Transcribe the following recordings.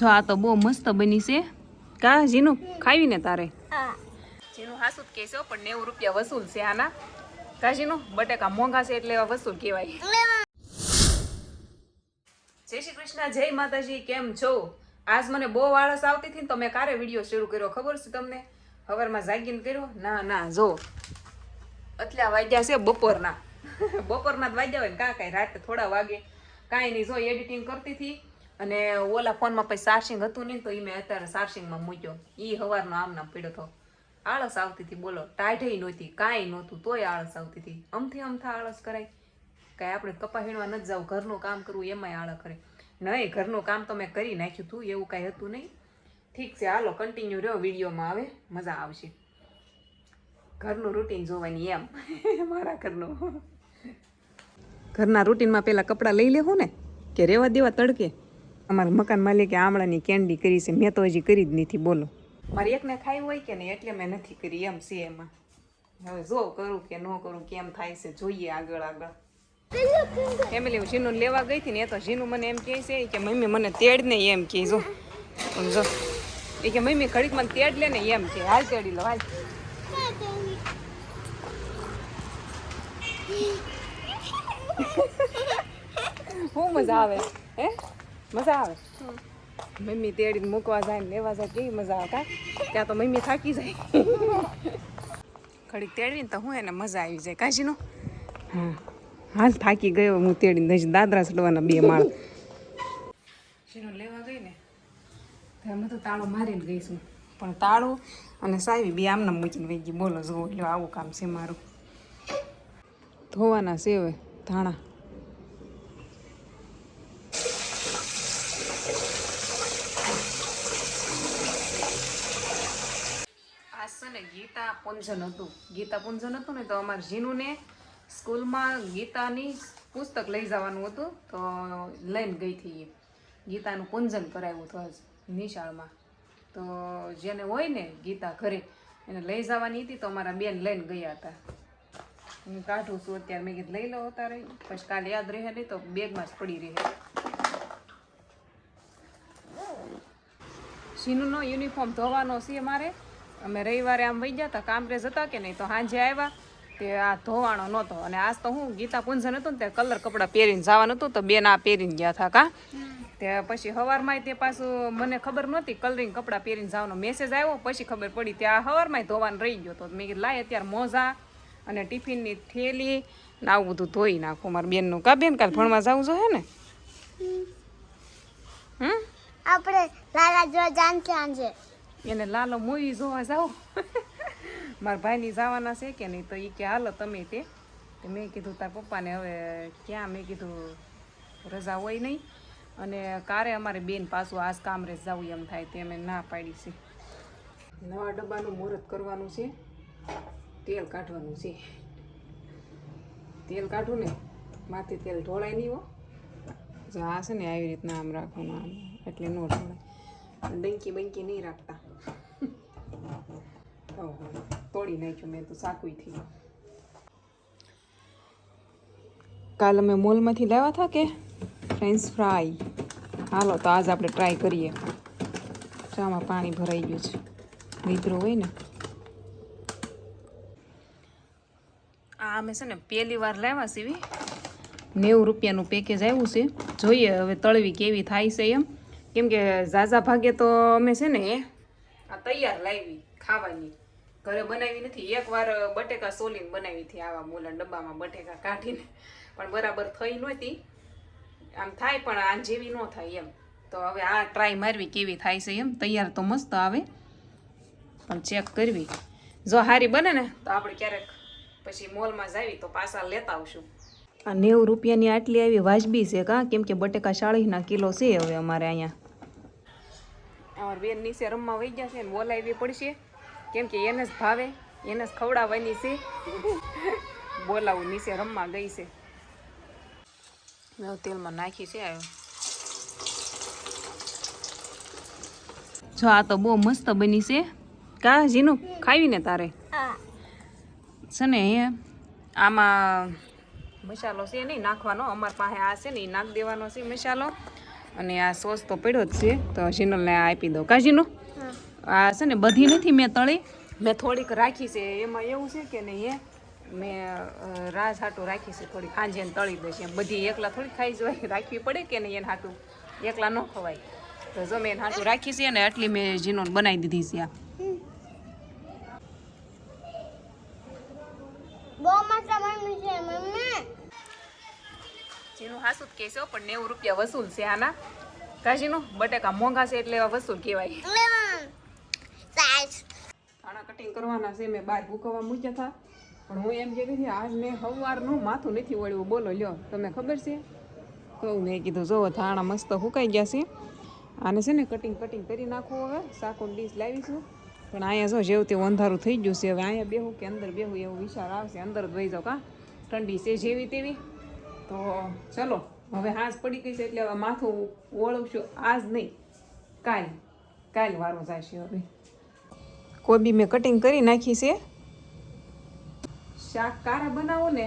જો આ તો બહુ મસ્ત બની છે. કા જીનું ખાવી ને તારે? હા. જીનું હાસુ જ કહેશો પણ નેવું રૂપિયા વસૂલ છે આના. કા જીનું બટેકા મોંઘા છે એટલે એવા વસૂલ કહેવાય. જય શ્રી કૃષ્ણ જય માતાજી કેમ છો? આજ મને બહુ આળસ આવતી હતી ને તો મેં કારે વીડિયો શરૂ કર્યો ખબર છે તમને? હવારમાં જાગીને કર્યો? ના ના જો. એટલા વાગ્યા છે બપોરના. બપોરના જ વાગ્યા હોય ને કાં કાંઈ રાતે થોડા વાગે. કાંઈ નહીં જો એડિટિંગ કરતી હતી. અને ઓલા ફોનમાં પછી સારસિંગ હતું નહીં તો એ મેં અત્યારે સારસિંગમાં મૂક્યો. એ હવારનો આમના પીડો હતો આળસ આવતી હતી બોલો. ટાઢઈ નહોતી, કાંઈ નહોતું, તોય આળસ આવતી હતી અમથી અમથા આળસ કરાય. કાંઈ આપણે કપા હીણવા નથી જાવ ઘરનું કામ કરવું એમાંય આળસ કરે. નહીં ઘરનું કામ તો મેં કરી નાખ્યું હતું એવું કાંઈ હતું નહીં. ઠીક છે, હાલો કન્ટિન્યુ રહ્યો, વિડીયોમાં આવે મજા આવશે. ઘરનું રૂટીન જોવાની એમ. મારા ઘરનું. ઘરના રૂટીનમાં પહેલાં કપડાં લઈ લેવું ને, કે રેવા દેવા તડકે. અમારા મકાન માલિકે આમળાની કેન્ડી કરી છે મેં તો હજી કરી જ નથી બોલો. મારી એકને ખાઈ હોય કે નહીં એટલે મેં નથી કરી એમ છે એમાં. હવે જો કરું કે ન કરું કેમ થાય છે જોઈએ આગળ આગળ. ફેમિલી હું જીનું લેવા ગઈ હતી ને એ તો જીનું મને એમ કહે છે કે મમ્મી મને તેડ ને એમ કહે જો. જો. એ કે મમ્મી ઘડીક મને તેડ લે ને એમ કે હાલ તેડી લો હાલ. બહુ મજા આવે હે? મજા આવે? મમ્મી તેડીને મૂકવા જાય ને લેવા જાય કેવી મજા આવે? ત્યાં તો મમ્મી થાકી જાય. ઘડીક તેડીને તો હું એને મજા આવી જાય કાશીનો હા. હાલ થાકી ગયો હું તેડીને હજી દાદરા ચડવાના બે માળ. શીનો લેવા ગઈ ને અમે તો તાળો મારીને ગઈશું પણ તાળું અને સાવી બે આમને મૂકીને વહી ગઈ. બોલો જુઓ એટલે આવું કામ છે મારું. ધોવાના છે હવે ધાણા આજ ને ગીતા પૂંજન હતું ગીતા પૂંજન હતું ને તો અમારે જીનુને સ્કૂલમાં ગીતાની પુસ્તક લઈ જવાનું હતું તો લઈને ગઈ હતી એ. ગીતાનું પૂંજન કરાવ્યું હતું નિશાળમાં. તો જેને હોય ને ગીતા ઘરે, એને લઈ જવાની હતી તો અમારા બેન લઈને ગયા હતા. હું કાઢું છું અત્યારે, મેં કીધું લઈ લો અત્યારે પછી કાલે યાદ રહે નહીં તો બેગમાં જ પડી રહે. શીનુનો યુનિફોર્મ ધોવાનો છે મારે. અમે રવિવારે આમ વહી ગયા હતા કામરેજ હતા કે નહીં તો સાંજે આવ્યા તે આ ધોવાણો નહોતો. અને આજ તો હું ગીતા પૂંજન હતું ને તે કલર કપડાં પહેરીને જવાનું હતું તો બેન આ પહેરીને ગયા હતા કા. તે પછી સવારમાં તે પાછું મને ખબર નહોતી કલરિંગ કપડાં પહેરીને જવાનો મેસેજ આવ્યો પછી ખબર પડી ત્યાં સવારમાં ધોવાનું રહી ગયો તો મેં કીધું લાય અત્યારે મોજા અને ટિફિનની થેલી ને આવું બધું ધોઈ નાખું મારા બેનનું. કા બેન કાલ ભણવા જવું જોઈએ ને? હમ. આપણે લાલા જોવા જાણશે સાંજે એને લાલો મૂવી જોવા જાઓ. મારા ભાઈની જવાના છે કે નહીં તો એ કે, હાલો તમે તે. મેં કીધું, તાર પપ્પાને હવે ક્યાં? મેં કીધું, રજા હોય નહીં. અને કારે અમારે બેન પાછું આજ કામરે જવું એમ થાય તે અમે ના પાડી છે. નવા ડબ્બાનું મુહૂર્ત કરવાનું છે. તેલ કાઢવાનું છે. તેલ કાઢું ને, માથે તેલ ઢોળાય નહીં હો. આ છે ને આવી રીતના આમ રાખવાનું આમ, એટલે ન ઢોળાય. ડંકી બંકી નહીં રાખતા. તોડી નાખ્યું, મેં તો સાકુઈ થઈ કાલ અમે મોલમાંથી લાવ્યા હતા કે? ફ્રેન્ચ ફ્રાય હાલો, તો આજ આપણે ટ્રાય કરીએ. ચામાં પાણી ભરાઈ ગયું છે. મિત્રો હોય ને. આ અમે છે ને પહેલી વાર લાવ્યા સીવી નેવું રૂપિયાનું પેકેજ આવ્યું છે. જોઈએ હવે તળવી કેવી થાય છે એમ. કેમ કે ઝાઝા ભાગે તો અમે છે ને આ તૈયાર લાવી ખાવાની. ઘરે બનાવી નથી. એકવાર બટેકા સોલીને બનાવી હતી આવા મોલા ડબ્બામાં બટેકા કાઢીને. પણ બરાબર થઈ નહોતી. આમ થાય પણ આ જેવી ન થાય એમ. તો હવે આ ટ્રાય મારવી કેવી થાય છે એમ. તૈયાર તો મસ્ત આવે. પણ ચેક કરવી. જો હારી બને ને તો આપણે ક્યારેક પછી મોલમાં જાવી તો પાછા લેતા આવશું. આ નેવું રૂપિયાની આટલી આવી વાજબી છે કાં? કેમ કે બટેકા સાળીના કિલો છે હવે અમારે અહીંયા. અમારા બેન નીચે રમવા વહી ગયા છે ને બોલાવી પડશે. કેમ કે એને જ ભાવે એને જ ખવડાવવાની છે. બોલાવું નીચે રમવા ગઈ છે. તેલમાં નાખી છે આવ્યો જો આ તો બહુ મસ્ત બની છે. કા જીનું ખાવીને તારે? છે ને એ આમાં મસાલો છે નહીં નાખવાનો. અમાર પાસે આ છે ને એ નાખી દેવાનો છે મસાલો. અને આ સોસ તો પડ્યો જ છે. તો જીનલને આ આપી દો કાજીનું હા આ છે ને બધી નથી મેં તળી. મેં થોડીક રાખી છે. એમાં એવું છે કે નહીં એ મેં રાસ રાજ હાટું રાખી છે. થોડી ખાંજે તળી દઈશ. એમ બધી એકલા થોડી ખાઈ જવાય. રાખવી પડે કે નહીં એને હાટું? એકલા ન ખવાય. તો જો મેં એને હાટું રાખી છે ને આટલી મેં જીનોન બનાવી દીધી છે આ. જીનું હાસું જ કહેશો પણ નેવું રૂપિયા વસૂલ છે આના. કાજીનું બટેકા મોંઘા છે એટલે એવા વસૂલ કહેવાય. કટિંગ કરવાના છે, મેં બહાર ભૂકવવા મૂક્યા હતા. પણ હું એમ કહેતી હતી, આજ મેં સવારનું માથું નથી વળ્યું. બોલો, લ્યો, તમને ખબર છે? કહું મેં કીધું જોવો ધાણા મસ્ત સુકાઈ ગયા છે. આને છે ને કટિંગ કટિંગ કરી નાખવું હવે. શાકોન ડીશ લાવીશું. પણ અહીંયા જો જેવું તેવું અંધારું થઈ ગયું છે, હવે અહીંયા બેહું કે અંદર બેહું એવો વિચાર આવશે, અંદર જ વહી જાવ કા? ઠંડી છે જેવી તેવી. તો ચલો, હવે હાંસ પડી ગઈ છે એટલે હવે માથું ઓળવશું આજ નહીં, કાલ કાલ વારો છે હવે. કોબી મેં કટિંગ કરી નાખી છે. શાક કારા બનાવો ને,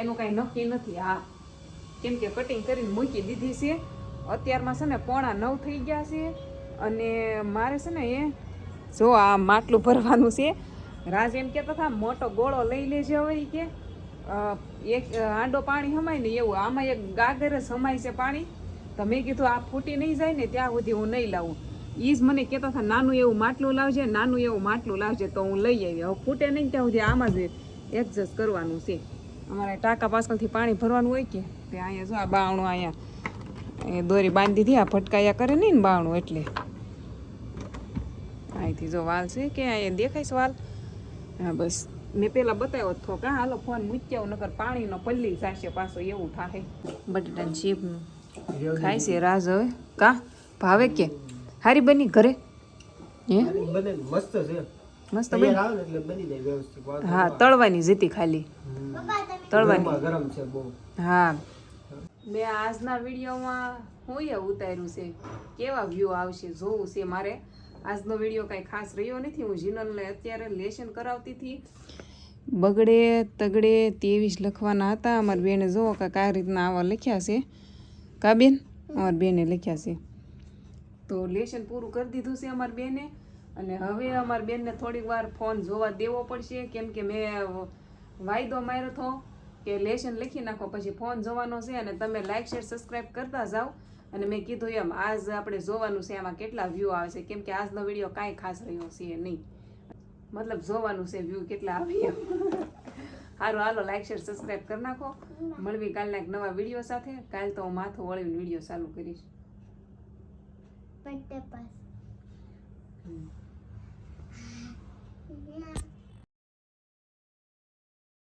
એનું કાંઈ નક્કી નથી. હા કેમ કે કટિંગ કરીને મૂકી દીધી છે. અત્યારમાં છે ને પોણા નવ થઈ ગયા છે અને મારે છે ને એ જો આ માટલું ભરવાનું છે. રાજ એમ કહેતા હતા, મોટો ગોળો લઈ લેજે હવે કે. એક આંડો પાણી હમાય ને એવું, આમાં એક ગાગર જ હમાય છે પાણી. તો મેં કીધું, આ ફૂટી નહીં જાય ને, ત્યાં સુધી હું નહીં લાવું. જ મને કહેતા હતા નાનું એવું માટલું લાવજે નાનું એવું માટલું લાવજે તો હું લઈ આવી. હવે ફૂટે નહીં ત્યાં સુધી આમાં જ એડજસ્ટ કરવાનું છે. અમારે ટાંકા પાછળથી પાણી ભરવાનું હોય કે તે અહીંયા જો આ બાવણું અહીંયા એ દોરી બાંધી દીધી આ ફટકાયા કરે નહીં ને બાવણું એટલે. અહીંથી જો વાલ છે કે અહીંયા દેખાય છે વાલ? હા બસ. મેં પેલા બતાવ્યો હતો કે હાલો ફોન મૂક્યો નકર પાણીનો પલ્લી સાસે પાછો એવું થાય બટાટાની ચીપનું ખાય છે રાજ હવે. કા? ભાવે કે? હારી બની ઘરે? હે? બને મસ્ત છે. મસ્ત બની? એટલે બની જાય વ્યવસ્થિત હા તળવાની જીતી ખાલી. તળવાની. ગરમ છે બહુ. હા. મેં આજના વિડીયોમાં હું એ ઉતાર્યું છે કેવા વ્યૂ આવશે જોવું છે મારે. આજનો વીડિયો કાંઈ ખાસ રહ્યો નથી હું જીનલને અત્યારે લેશન કરાવતી હતી. બગડે તગડે તેવીસ લખવાના હતા. અમારી બેને જુઓ કે કઈ રીતના આવા લખ્યા છે. કાબેન અમારી બેને લખ્યા છે. તો લેશન પૂરું કરી દીધું છે અમારી બેને. અને હવે અમારી બેનને થોડીક વાર ફોન જોવા દેવો પડશે. કેમ કે મેં વાયદો માર્યો હતો કે લેશન લખી નાખો, પછી ફોન જોવાનો છે અને તમે લાઇક શેર સબસ્ક્રાઈબ કરતા જાઓ. અને મેં કીધું એમ, આજ આપણે જોવાનું છે આમાં કેટલા વ્યૂ આવે છે. કેમ કે આજનો વીડિયો કાંઈ ખાસ રહ્યો છે નહીં. મતલબ જોવાનું છે વ્યૂ કેટલા આવે એમ. સારું હાલો લાઇક શેર સબસ્ક્રાઈબ કરી નાખો. મળવી કાલના એક નવા વીડિયો સાથે. કાલ તો હું માથું વળીને વીડિયો ચાલુ કરીશ. બર્થડે પર હમ.